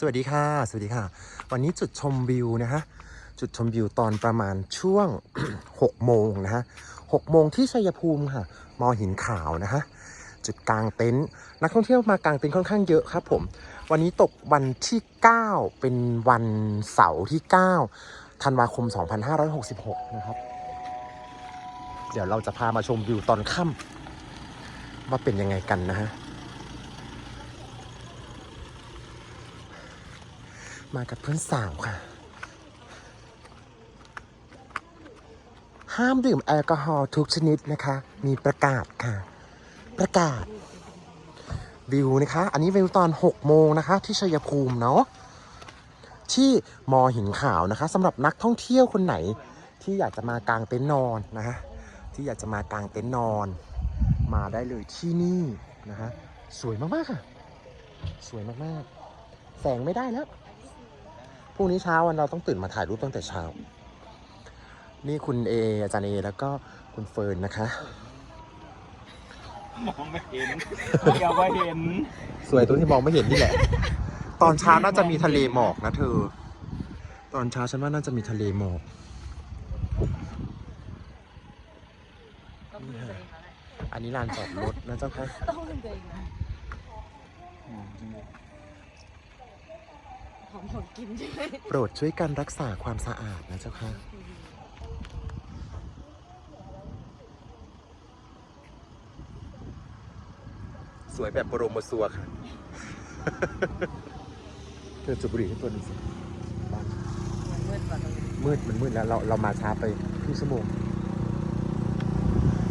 สวัสดีค่ะ สวัสดีค่ะ วันนี้จุดชมวิวนะฮะ จุดชมวิวตอนประมาณช่วง 6 โมงนะฮะ6โมงที่ชัยภูมิค่ะ มอหินขาวนะฮะ จุดกลางเต็นท์ นักท่องเที่ยวมากางเต็นท์ค่อนข้างเยอะครับผม วันนี้ตกวันที่ 9 เป็นวันเสาร์ที่ 9 ธันวาคม 2566 นะครับ เดี๋ยวเราจะพามาชมวิวตอนค่ำว่าเป็นยังไงกันนะฮะ มากับเพื่อนสาวค่ะ ห้ามดื่มแอลกอฮอล์ทุกชนิดนะคะ มีประกาศค่ะ ประกาศ วิวนะคะ อันนี้วิวตอน 6 โมงนะคะ ที่ชัยภูมิเนาะที่มอหินขาวนะคะสำหรับนักท่องเที่ยวคนไหนที่อยากจะมากางเต็นท์นอนนะคะที่อยากจะมากางเต็นท์นอน มาได้เลยที่นี่นะคะสวยมากๆค่ะ สวยมากๆ แสงไม่ได้แล้ว พรุ่งนี้เช้าวันเราต้องตื่นมาถ่ายรูปตั้งแต่เช้า นี่คุณเออาจารย์เอแล้วก็คุณเฟิร์นนะคะ มองไม่เห็นเดี๋ยวว่าเห็น สวยตรงที่มองไม่เห็นนี่แหละ ตอนเช้าน่าจะมีทะเลหมอกนะเธอ ตอนเช้าฉันว่าน่าจะมีทะเลหมอกต้องพึ่งตัวเองแล้วแหละอันนี้ลานจอดรถนะเจ้าค่ะ ต้องพึ่งตัวเองนะ หอมหอมกินใช่ไหมโปรดช่วยกันรักษาความสะอาดนะเจ้าค่ะ สวยแบบโปรโมซัวค่ะ เธอจุดบุหรี่ให้ตัวหนึงสิมันมืดกว่าตรงนี้มืดมันมืดแล้วเราเรามาช้าไปครึ่งชั่วโมง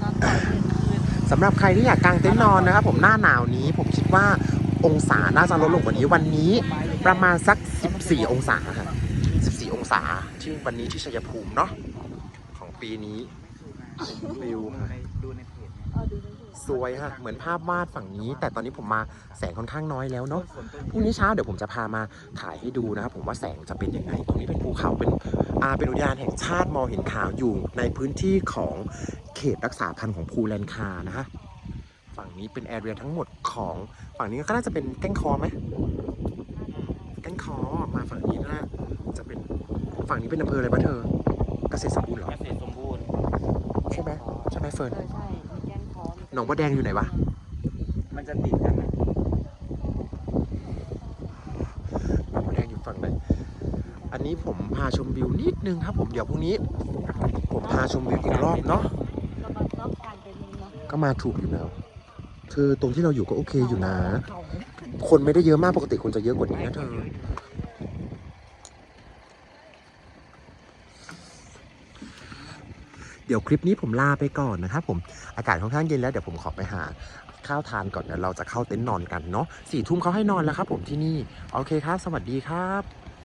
ตอนตอนเย็นคืนสำหรับใครที่อยากกางเต็นท์นอนนะครับผมหน้าหนาวนี้ผมคิดว่า องศาน่าจะลดลงกว่านี้วันนี้ประมาณสัก 14 องศาครับ14 องศาที่วันนี้ที่ชัยภูมิเนาะของปีนี้วิวค่ะดูในเพจสวยค่ะ เหมือนภาพวาดฝั่งนี้ แต่ตอนนี้ผมมาแสงค่อนข้างน้อยแล้วเนาะพรุ่งนี้เช้าเดี๋ยวผมจะพามาถ่ายให้ดูนะครับผมว่าแสงจะเป็นยังไง ตรงนี้เป็นภูเขาเป็นอาเป็นอุทยานแห่งชาติมอห็นขาวอยู่ในพื้นที่ของเขตรักษาพันธุ์ของภูแลนคานะฮะ นี้เป็นแอเรียทั้งหมดของฝั่งนี้ก็น่าจะเป็นแก้งคอไหมแก้งคอมาฝั่งนี้น่าจะเป็นฝั่งนี้เป็นอำเภออะไรบ้าเธอเกษตรสมบูรณ์เหรอเกษตรสมบูรณ์ใช่ไหมใช่ไหมเฟิร์นเออใช่มีแก้งคอมีหนองบัวแดงอยู่ไหนวะมันจะติดกันนะหนองบัวแดงอยู่ฝั่งไหนอันนี้ผมพาชมวิวนิดนึงครับ ผมเดี๋ยวพรุ่งนี้ ผมพาชมวิวอีกรอบเนาะเรามารอบกลางเป็นเนาะก็มาถูกอยู่แล้ว คือตรงที่เราอยู่ก็โอเคอยู่นะ คนไม่ได้เยอะมากปกติคนจะเยอะกว่านี้นะเธอเดี๋ยวคลิปนี้ผมลาไปก่อนนะครับผมอากาศค่อนข้างเย็นแล้วเดี๋ยวผมขอไปหาข้าวทานก่อนเดี๋ยวเราจะเข้าเต็นท์นอนกันเนาะสี่ทุ่มเขาให้นอนแล้วครับผมที่นี่ โอเคครับ สวัสดีครับ